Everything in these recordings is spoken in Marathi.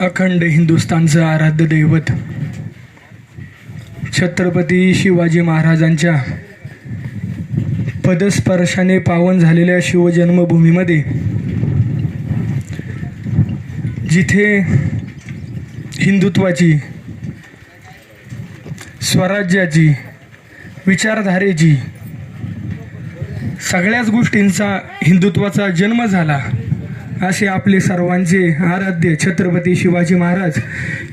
अखंड हिंदुस्थानचं आराध्य दैवत छत्रपती शिवाजी महाराजांच्या पदस्पर्शाने पावन झालेल्या शिवजन्मभूमीमध्ये जिथे हिंदुत्वाची स्वराज्याची विचारधारेची सगळ्याच गोष्टींचा हिंदुत्वाचा जन्म झाला. असे आपले सर्वांचे आराध्य छत्रपती शिवाजी महाराज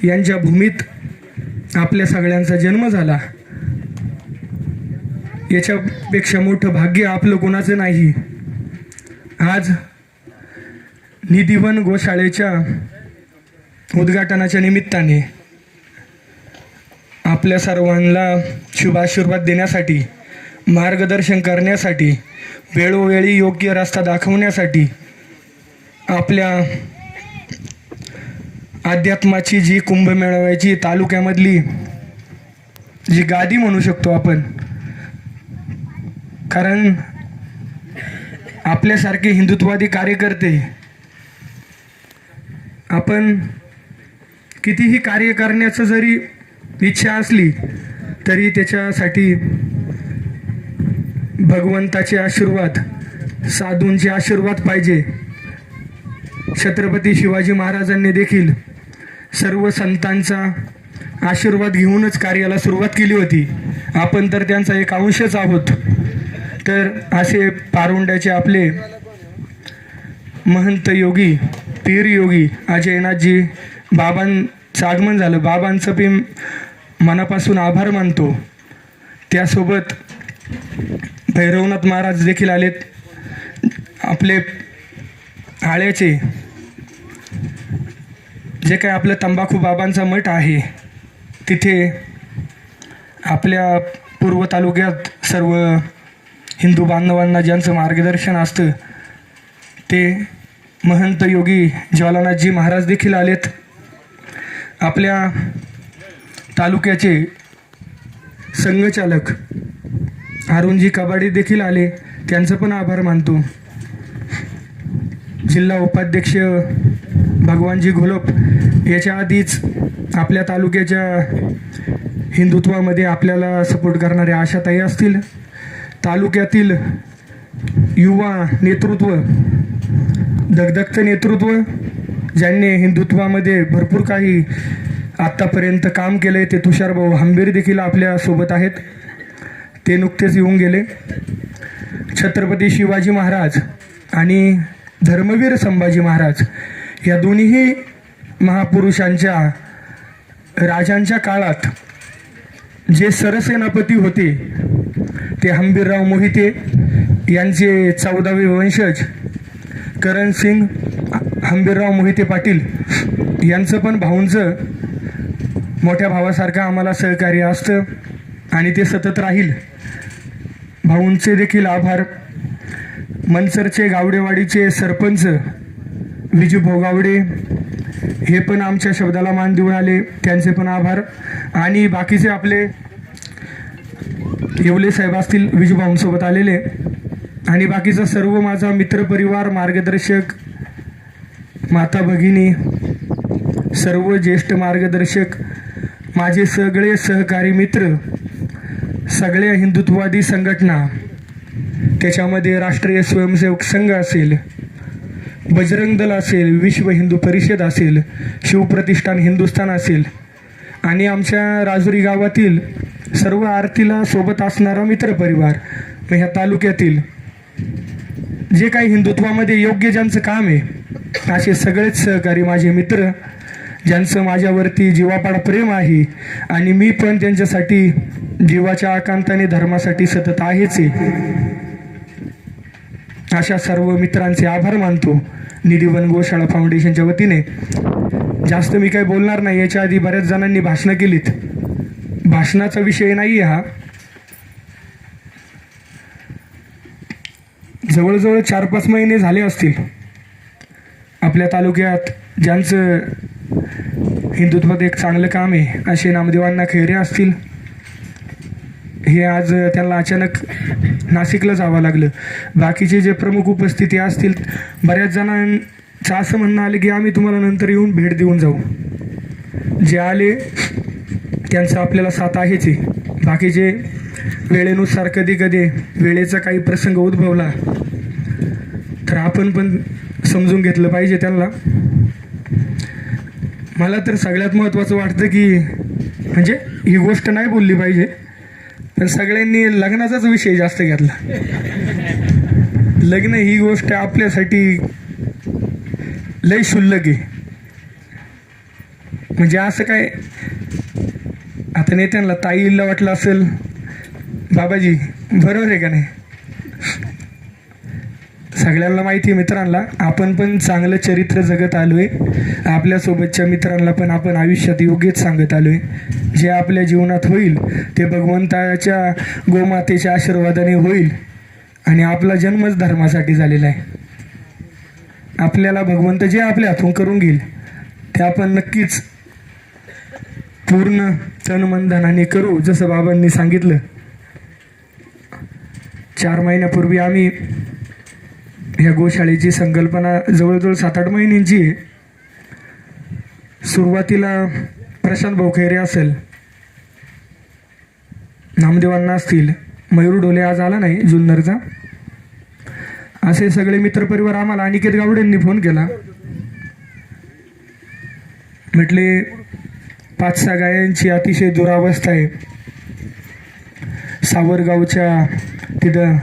यांच्या भूमीत आपल्या सगळ्यांचा जन्म झाला. याच्यापेक्षा मोठं भाग्य आपलं कोणाचं नाही. आज निधिवन गोशाळेच्या उद्घाटनाच्या निमित्ताने आपल्या सर्वांना शुभाशीर्वाद देण्यासाठी मार्गदर्शन करण्यासाठी वेळोवेळी योग्य रस्ता दाखवण्यासाठी आपल्या अध्यात्माची जी कुंभमेळाव्याची तालुक्यामधली जी गादी म्हणू शकतो आपण कारण आपल्यासारखे हिंदुत्वादी कार्यकर्ते आपण कितीही कार्य करण्याचं जरी इच्छा असली तरी त्याच्यासाठी भगवंताचे आशीर्वाद साधूंचे आशीर्वाद पाहिजे. छत्रपती शिवाजी महाराजांनी देखील सर्व संतांचा आशीर्वाद घेऊनच कार्याला सुरुवात केली होती. आपण तर त्यांचा एक अंशच आहोत. तर असे पारुंड्याचे आपले महंत योगी पीर योगी अजयनाथजी बाबांचं आगमन झालं. बाबांचं बी मनापासून आभार मानतो. त्यासोबत भैरवनाथ महाराज देखील आलेत. आपले आळ्याचे जे काय आपलं तंबाखू बाबांचा मठ आहे तिथे आपल्या पूर्व तालुक्यात सर्व हिंदू बांधवांना ज्यांचं मार्गदर्शन असतं ते महंत योगी ज्वालानाथजी महाराज देखील आलेत. आपल्या तालुक्याचे संघचालक अरुणजी कबाडी देखील आले त्यांचं पण आभार मानतो. जिल्हा उपाध्यक्ष भगवानजी घोलप याच्या आधीच आपल्या तालुक्याच्या हिंदुत्वामध्ये आपल्याला सपोर्ट करणारे आशाताई असतील. तालुक्यातील युवा नेतृत्व दगदगतं नेतृत्व ज्यांनी हिंदुत्वामध्ये भरपूर काही आत्तापर्यंत काम केलं आहे ते तुषारभाऊ हंबीर देखील आपल्यासोबत आहेत. ते नुकतेच येऊन गेले. छत्रपती शिवाजी महाराज आणि धर्मवीर संभाजी महाराज या दोन्हीही महापुरुषांच्या राजांच्या काळात जे सरसेनापती होते ते हंबीरराव मोहिते यांचे चौदावे वंशज करण सिंग हंबीरराव मोहिते पाटील यांचं पण भाऊंचं मोठ्या भावासारखं आम्हाला सहकार्य असतं आणि ते सतत राहील. भाऊंचे देखील आभार. मनसरचे गावडेवाडीचे सरपंच विजू भोगावडे हे पण आमच्या शब्दाला मान देऊन आले. त्यांचे पण आभार. आणि बाकीचे आपले येवले साहेब असतील विजूभाऊंसोबत आलेले. आणि बाकीचा सर्व माझा मित्रपरिवार मार्गदर्शक माता भगिनी सर्व ज्येष्ठ मार्गदर्शक माझे सगळे सहकारी मित्र सगळ्या हिंदुत्ववादी संघटना त्याच्यामध्ये राष्ट्रीय स्वयंसेवक संघ असेल बजरंग दल असेल विश्व हिंदू परिषद असेल शिवप्रतिष्ठान हिंदुस्थान असेल आणि आमच्या राजुरी गावातील सर्व आरतीला सोबत असणारा मित्रपरिवार मग ह्या तालुक्यातील जे काही हिंदुत्वामध्ये योग्य ज्यांचं काम आहे असे सगळेच सहकारी माझे मित्र ज्यांचं माझ्यावरती जीवापाड प्रेम आहे आणि मी पण त्यांच्यासाठी जीवाच्या आकांताने धर्मासाठी सतत आहेच आहे. अशा सर्व मित्रांचे आभार मानतो. निधीवन गोशाळा फाउंडेशनच्या वतीने. जास्त मी काही बोलणार नाही याच्या आधी बऱ्याच जणांनी भाषणं केलीत. भाषणाचा विषय नाही हा. जवळजवळ चार पाच महिने झाले असतील. आपल्या तालुक्यात ज्यांचं हिंदुत्वात एक चांगलं काम आहे असे नामदेवांना खैरे असतील. हे आज त्यांना अचानक नाशिकला जावं लागलं. बाकीचे जे प्रमुख उपस्थिती असतील बऱ्याच जणांचं असं म्हणणं आलं की आम्ही तुम्हाला नंतर येऊन भेट देऊन जाऊ. जे आले त्यांचं आपल्याला साथ आहेच आहे. बाकीचे वेळेनुसार कधी कधी वेळेचा काही प्रसंग उद्भवला तर आपण पण समजून घेतलं पाहिजे त्यांना. मला तर सगळ्यात महत्त्वाचं वाटतं की म्हणजे ही गोष्ट नाही बोलली पाहिजे. तर सगळ्यांनी लग्नाचाच विषय जास्त घेतला. लग्न ही गोष्ट आपल्यासाठी लय शुल्लक आहे. म्हणजे असं काय? आता नेत्यांना ताईला वाटलं असेल. बाबाजी बरोबर आहे का नाही? सगळ्यांना माहिती आहे मित्रांना. आपण पण चांगलं चरित्र जगत आलो आहे आपल्यासोबतच्या मित्रांना पण आपण आयुष्यात योग्यच सांगत आलो आहे जे आपल्या जीवनात होईल ते भगवंताच्या गोमातेच्या आशीर्वादाने होईल. आणि आपला जन्मच धर्मासाठी झालेला आहे. आपल्याला भगवंत जे आपल्या हातून करून घेईल ते आपण नक्कीच पूर्ण तनमनधनाने करू जसं बाबांनी सांगितलं. चार महिन्यापूर्वी आम्ही ह्या गोशाळेची संकल्पना जवळजवळ सात आठ महिन्यांची आहे. सुरुवातीला प्रशांत भोखेरे असेल नामदेवांना असतील मयूर डोले आज आला नाही जुन्नरचा. असे सगळे मित्रपरिवार आम्हाला अनिकेत गावडेंनी फोन केला. म्हटले पाच सहा गायांची अतिशय दुरावस्था आहे. सावरगावच्या तिथं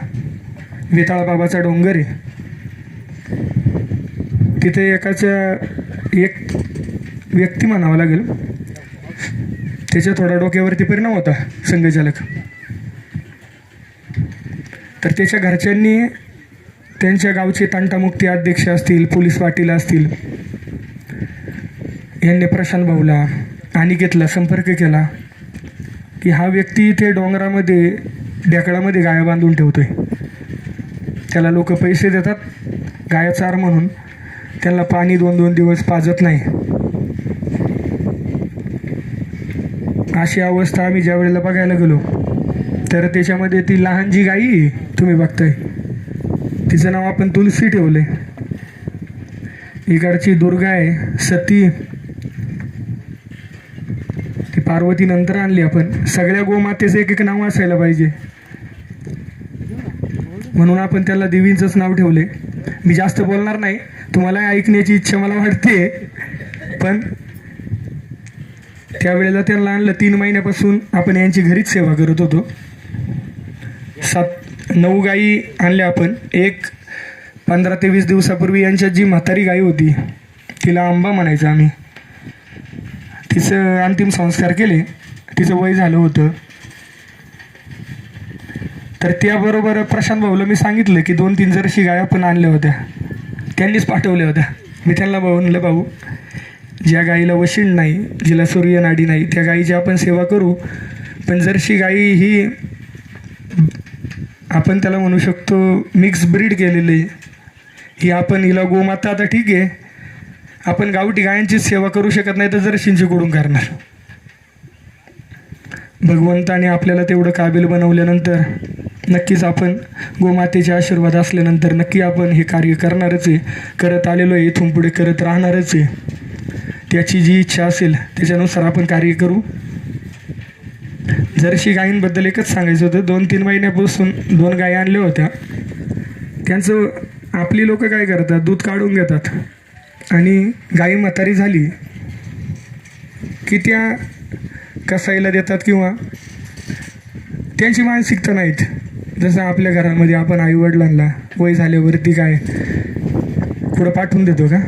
वेताळबाबाचा डोंगर आहे. तिथे एकाच्या एक व्यक्ती म्हणावं लागेल. त्याच्या थोडा डोक्यावरती परिणाम होता संघचालक. तर त्याच्या घरच्यांनी त्यांच्या गावचे तांटामुक्ती अध्यक्ष असतील पोलीस पाटील असतील यांनी प्रशांत भाऊला अनिकेतला संपर्क केला की हा व्यक्ती इथे डोंगरामध्ये ढेकळामध्ये गाया बांधून ठेवतोय. त्याला लोक पैसे देतात गाया चार म्हणून. त्यांना पाणी दोन दोन दिवस पाजत नाही. अशी अवस्था आम्ही ज्या वेळेला बघायला गेलो तर त्याच्यामध्ये ती लहान जी गाई तुम्ही बघताय तिचं नाव आपण तुलसी ठेवले. इकडची दुर्गा आहे सती. ती पार्वती नंतर आणली आपण. सगळ्या गोमातेचं एक एक नाव असायला पाहिजे. म्हणून आपण त्याला देवींचंच नाव ठेवले. मी जास्त बोलणार नाही. तुम्हाला ऐकण्याची इच्छा मला वाटते. पण त्यावेळेला त्यांना आणलं तीन महिन्यापासून आपण यांची घरीच सेवा करत होतो. सात नऊ गायी आणल्या आपण. एक पंधरा ते वीस दिवसापूर्वी यांच्यात जी म्हातारी गाई होती तिला आंबा म्हणायचं आम्ही. तिचं अंतिम संस्कार केले. तिचं वय झालं होतं. तर त्याबरोबर प्रशांत भाऊला मी सांगितलं की दोन तीन जर्शी गाया पण आणल्या होत्या. त्यांनीच पाठवल्या होत्या. मी त्यांना म्हणलं भाऊ ज्या गाईला वशीण नाही जिला सूर्यनाडी नाही त्या गाईची आपण सेवा करू. पण जर्शी गाई ही आपण त्याला म्हणू शकतो मिक्स ब्रीड केलेली. आहे ही आपण हिला गोमाता आता ठीक आहे. आपण गावठी गायांचीच सेवा करू शकत नाही तर जर्शींची कुठून करणार. भगवंताने आपल्याला तेवढं काबिल बनवल्यानंतर नक्कीच आपण गोमातेचे आशीर्वाद असल्यानंतर नक्की आपण हे कार्य करणारच आहे. करत आलेलो आहे इथून पुढे करत राहणारच आहे. त्याची जी इच्छा असेल त्याच्यानुसार आपण कार्य करू. जर्शी गायींबद्दल एकच सांगायचं होतं दोन तीन महिन्यापासून दोन गायी आणल्या होत्या. त्यांचं आपली लोक काय करतात दूध काढून घेतात. आणि गाई म्हातारी झाली की त्या कसाईला देतात किंवा त्यांची मानसिकता नाहीत. जसं आपल्या घरामध्ये आपण आईवडिलांना वय झाल्यावरती काय पुढं पाठवून देतो का?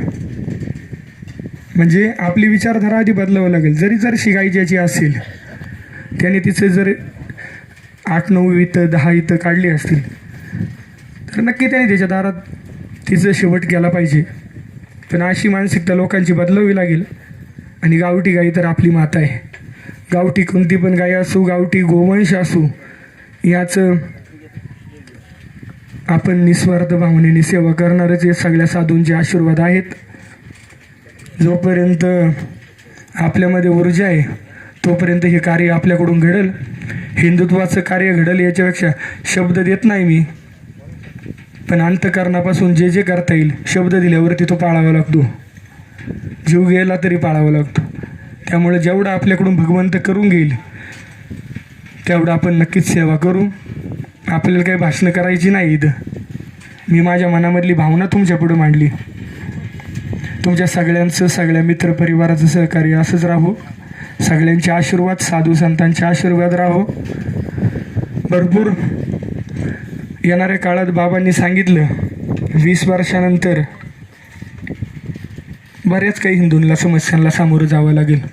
म्हणजे आपली विचारधारा आधी बदलावं लागेल. जरी जर शिकायची ज्याची असेल त्याने तिचे जर आठ नऊ इथं दहा इथं काढली असतील तर नक्की त्याने त्याच्या दारात तिचं शेवट केला पाहिजे. पण अशी मानसिकता लोकांची बदलावी लागेल. आणि गावठी गाई तर आपली माता आहे. गावठी कोणती पण गाई असू गावठी गोवंश असू याचं आपण निस्वार्थ भावनेने सेवा करणारच हे सगळ्या साधूंचे आशीर्वाद आहेत. जोपर्यंत आपल्यामध्ये ऊर्जा आहे तोपर्यंत हे कार्य आपल्याकडून घडेल. हिंदुत्वाचं कार्य घडेल याच्यापेक्षा शब्द देत नाही मी. पण पण अंतकरणापासून जे जे करता येईल शब्द दिल्यावरती तो पाळावा लागतो. जीव गेला तरी पाळावा लागतो. त्यामुळे जेवढं आपल्याकडून भगवंत करून घेईल तेवढं आपण नक्कीच सेवा करू. आपल्याला काही भाषणं करायची नाही इथं. मी माझ्या मनामधली भावना तुमच्यापुढे मांडली. तुमच्या सगळ्यांचं सगळ्या मित्रपरिवाराचं सहकार्य असंच राहो. सगळ्यांचे आशीर्वाद साधू संतांचे आशीर्वाद राहो. भरपूर येणाऱ्या काळात बाबांनी सांगितलं वीस वर्षानंतर बऱ्याच काही हिंदूंना समस्यांना सामोरं जावं लागेल.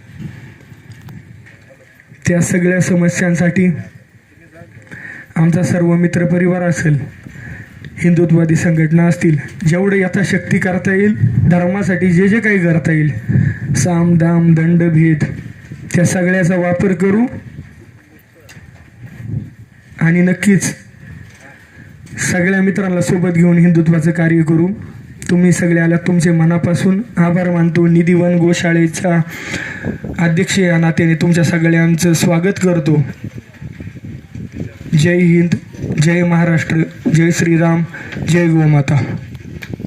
त्या सगळ्या समस्यांसाठी आमचा सर्व मित्रपरिवार असेल हिंदुत्वादी संघटना असतील जेवढं यथाशक्ती करता येईल धर्मासाठी जे जे काही करता येईल साम दाम दंड भेद त्या सगळ्याचा वापर करू. आणि नक्कीच सगळ्या मित्रांना सोबत घेऊन हिंदुत्वाचं कार्य करू. तुम्ही सगळ्याला तुमचे मनापासून आभार मानतो. निधीवन गोशाळेच्या अध्यक्ष या नात्याने तुमच्या सगळ्यांचं स्वागत करतो. जय हिंद जय महाराष्ट्र जय श्रीराम जय गोमाता.